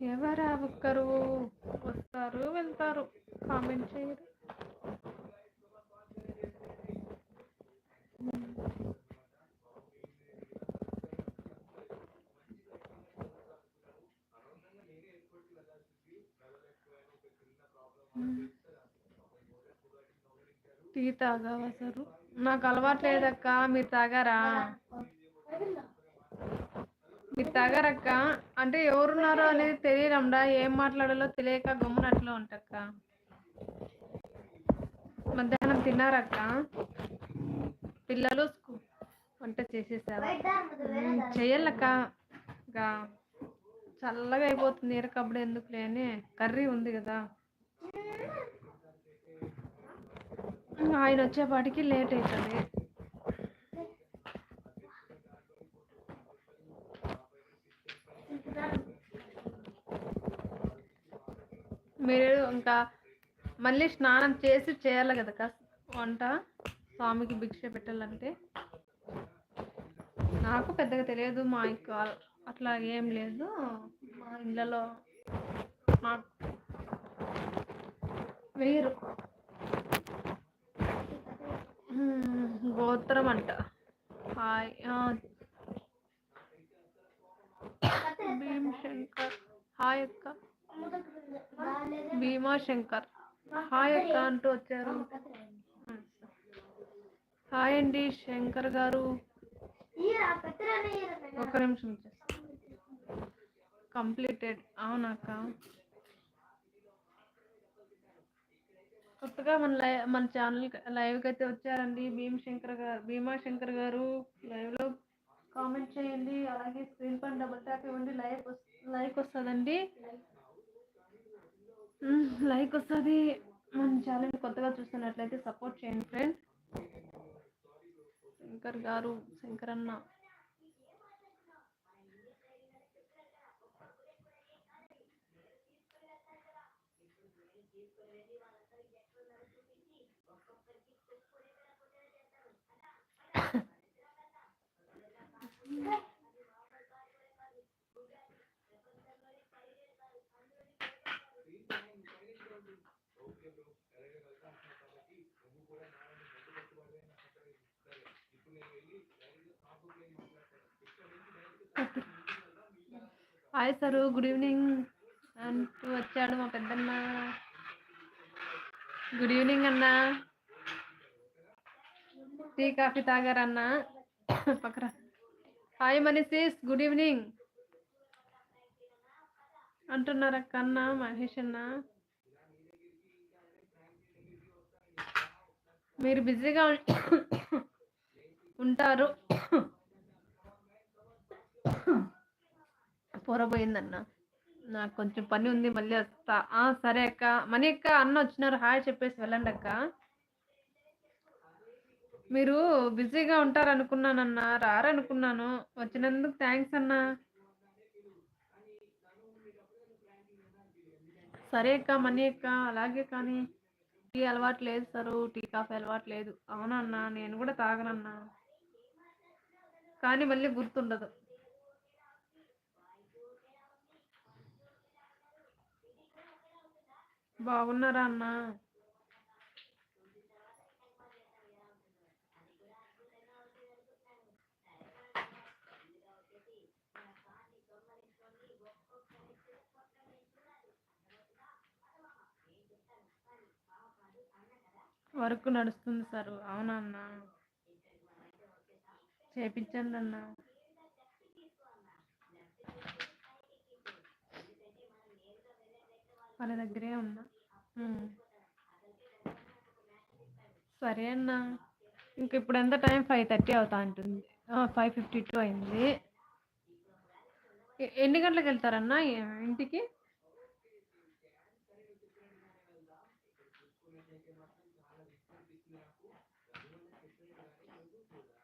ఎవరా ఒక్కరు? వస్తారు వెళ్తారు. కామెంట్ చేయరు టీ తాగావా సరు? నాకు అలవాటు లేదక్కా మీరు తాగారా? మీరు తగరక్క అంటే ఎవరున్నారో అనేది తెలియడండా ఏం మాట్లాడాలో తెలియక గమ్మునట్లు ఉంటక్క. మధ్యాహ్నం తిన్నారక్క. పిల్లలు స్కూ- వంట చేసేసారు. చెయ్యాలక్క. ఇంకా చల్లగా అయిపోతుంది ఎరకప్పుడు ఎందుకు అని కర్రీ ఉంది కదా. ఆయన వచ్చేపాటికి లేట్ అవుతుంది మీరు ఇంకా మళ్ళీ స్నానం చేసి చేయాలి కదా వంట స్వామికి భిక్ష పెట్టాలంటే. నాకు పెద్దగా తెలియదు మా ఇంక అట్లా ఏం లేదు. మా ఇళ్ళలో మా వేరు. గోత్రం అంట. హాయ్ ఆ, భీమశంకర్. హాయ్ అక్క. భీమా శంకర్. హాయ్ అక్క అంటూ వచ్చారు. హాయ్ అండి శంకర్ గారు. ఒక నిమిషం కంప్లీటెడ్. అవునక్క కొత్తగా మన లై మన ఛానల్ లైవ్కి అయితే వచ్చారండి భీమ్ శంకర్ గారు భీమా శంకర్ గారు. లైవ్లో కామెంట్ చేయండి. అలాగే స్క్రీన్ పైన డబుల్ ట్యాప్ ఇవ్వండి. లైవ్ లైక్ వస్తుందండి. లైక్ వస్తుంది. మన ఛానల్ కొత్తగా చూస్తున్నట్లయితే సపోర్ట్ చేయండి ఫ్రెండ్. శంకర్ గారు శంకర్ అన్న. Hi sir good evening. అంటూ వచ్చాడు మా పెద్దన్న గుడ్ ఈవినింగ్ అన్న. టీ కాఫీ తాగారన్న పక్కన హాయ్ మనీషీస్ గుడ్ ఈవినింగ్. అంటున్నారు అక్క అన్న మహేష్ అన్న. మీరు బిజీగా ఉంటారు. పొరపోయిందన్న నాకు కొంచెం పని ఉంది మళ్ళీ వస్తా. ఆ, సరే అక్క. మనీ అక్క అన్న వచ్చినారు. హాయ్ చెప్పేసి వెళ్ళండి అక్క. మీరు బిజీగా ఉంటారు అనుకున్నానన్న రారనుకున్నాను. వచ్చినందుకు థ్యాంక్స్ అన్న. సరే అక్క మనీ అక్క. అలాగే కానీ టీ అలవాటు లేదు సరు టీ కాఫీ అలవాటు లేదు. అవునన్నా నేను కూడా తాగనన్నా. కానీ మళ్ళీ గుర్తుండదు. బాగున్నారా అన్నా? వర్క్ నడుస్తుంది సార్. అవునా అన్న? చేపించండి అన్నా. వాళ్ళ దగ్గరే ఉన్నా. సరే అన్నా. ఇంక ఇప్పుడు ఎంత టైం? ఫైవ్ థర్టీ అవుతా ఉంటుంది ఫైవ్ ఫిఫ్టీ టూ అయింది. ఎన్ని గంటలకు వెళ్తారన్నా? ఇంటికి? Thank you.